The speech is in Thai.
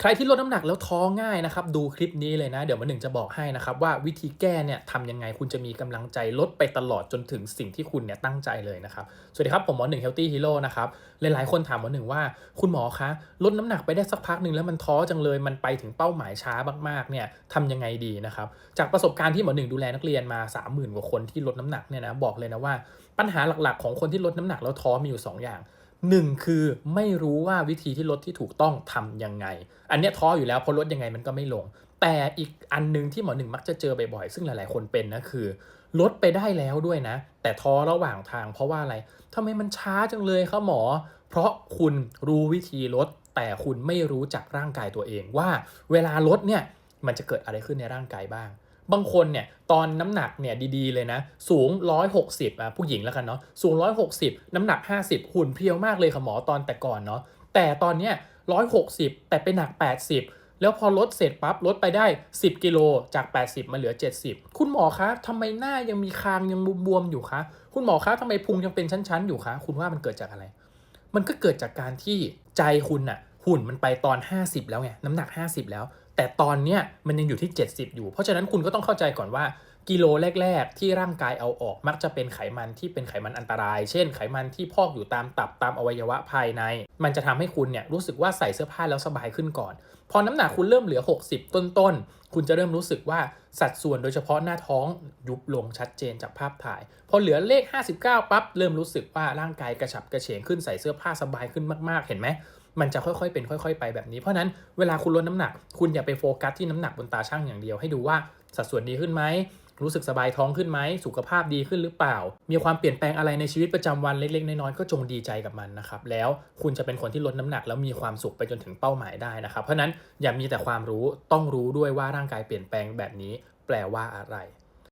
ใครที่ลดน้ำหนักแล้วท้อง่ายนะครับดูคลิปนี้เลยนะ เดี๋ยวมาหนึ่งจะบอกให้นะครับว่าวิธีแก้เนี่ยทำยังไงคุณจะมีกำลังใจลดไปตลอดจนถึงสิ่งที่คุณเนี่ยตั้งใจเลยนะครับ สวัสดีครับผมหมอหนึ่ง Healthy Hero นะครับหลายๆคนถามหมอหนึ่งว่า คุณหมอคะลดน้ำหนักไปได้สักพักหนึ่งแล้วมันท้อจังเลยมันไปถึงเป้าหมายช้ามากๆเนี่ยทำยังไงดีนะครับจากประสบการณ์ที่หมอหนึ่งดูแลนักเรียนมา 30,000กว่าคนที่ลดน้ำหนักเนี่ยนะบอกเลยนะว่า ปัญหาหลักๆ ของคนที่ลดน้ำหนักแล้วท้อมีอยู่สองอย่าง หนึ่งคือไม่รู้ว่าวิธีที่ลดที่ถูกต้องทำยังไง อันเนี้ยท้ออยู่แล้วเพราะลดยังไงมันก็ไม่ลง แต่อีกอันหนึงที่หมอหนึ่งมักจะเจอบ่อยๆซึ่งหลายๆ คนเป็นนะคือ ลดไปได้แล้วด้วยนะ แต่ท้อระหว่างทางเพราะว่าอะไรทำไมมันช้าจังเลยครับหมอ เพราะคุณรู้วิธีลด แต่คุณไม่รู้จักร่างกายตัวเองว่า เวลาลดเนี่ยมันจะเกิดอะไรขึ้นในร่างกายบ้าง บางคนเนี่ยตอนน้ำหนักเนี่ยดีๆเลยนะ สูง 160อะผู้หญิงแล้วกันเนาะสูง 160 น้ำหนัก 50 หุ่นเพรียวมากเลยค่ะหมอตอนแต่ก่อนเนาะแต่ตอนเนี้ย160 แต่ไปหนัก 80 แล้วพอลดเสร็จปั๊บลดไปได้ 10 กิโลจาก 80 มาเหลือ 70 คุณหมอคะทำไมหน้ายังมีคางยังบวมๆอยู่คะคุณหมอคะทำไมพุงยังเป็นชั้นๆอยู่คะคุณว่ามันเกิดจากอะไร มันก็เกิดจากการที่ใจคุณน่ะหุ่นมันไปตอน 50 แล้วไงน้ำหนัก 50 แล้ว แต่ตอนเนี้ยมันยังอยู่ที่ 70 อยู่ เพราะฉะนั้นคุณก็ต้องเข้าใจก่อนว่า กิโลแรก ๆ ที่ร่างกายเอาออกมักจะเป็นไขมันที่เป็นไขมันอันตราย เช่น ไขมันที่พอกอยู่ตามตับตามอวัยวะภายใน มันจะทำให้คุณเนี่ยรู้สึกว่าใส่เสื้อผ้าแล้วสบายขึ้นก่อน พอน้ำหนักคุณเริ่มเหลือ 60 ต้นๆ คุณจะเริ่มรู้สึกว่าสัดส่วนโดยเฉพาะหน้าท้องยุบลงชัดเจนจากภาพถ่าย พอเหลือเลข 59 ปั๊บเริ่มรู้สึกว่าร่างกายกระฉับกระเฉงขึ้นใส่เสื้อผ้าสบายขึ้นมากๆ เห็นไหมมันจะค่อยๆ เป็นค่อย ๆ ไปแบบนี้ เพราะนั้นเวลาคุณลดน้ำหนัก คุณอย่าไปโฟกัสที่น้ำหนักบนตาช่างอย่างเดียวให้ดูว่าสัดส่วนดีขึ้นไหม รู้สึกสบายท้องขึ้นไหมสุขภาพดีขึ้นหรือเปล่า มีความเปลี่ยนแปลงอะไรในชีวิตประจำวันเล็กๆน้อยๆก็จงดีใจกับมันนะครับแล้วคุณจะเป็นคนที่ลดน้ำหนักแล้วมีความสุขไปจนถึงเป้าหมายได้นะครับ เพราะฉะนั้นอย่ามีแต่ความรู้ต้องรู้ด้วยว่าร่างกายเปลี่ยนแปลงแบบนี้แปลว่าอะไร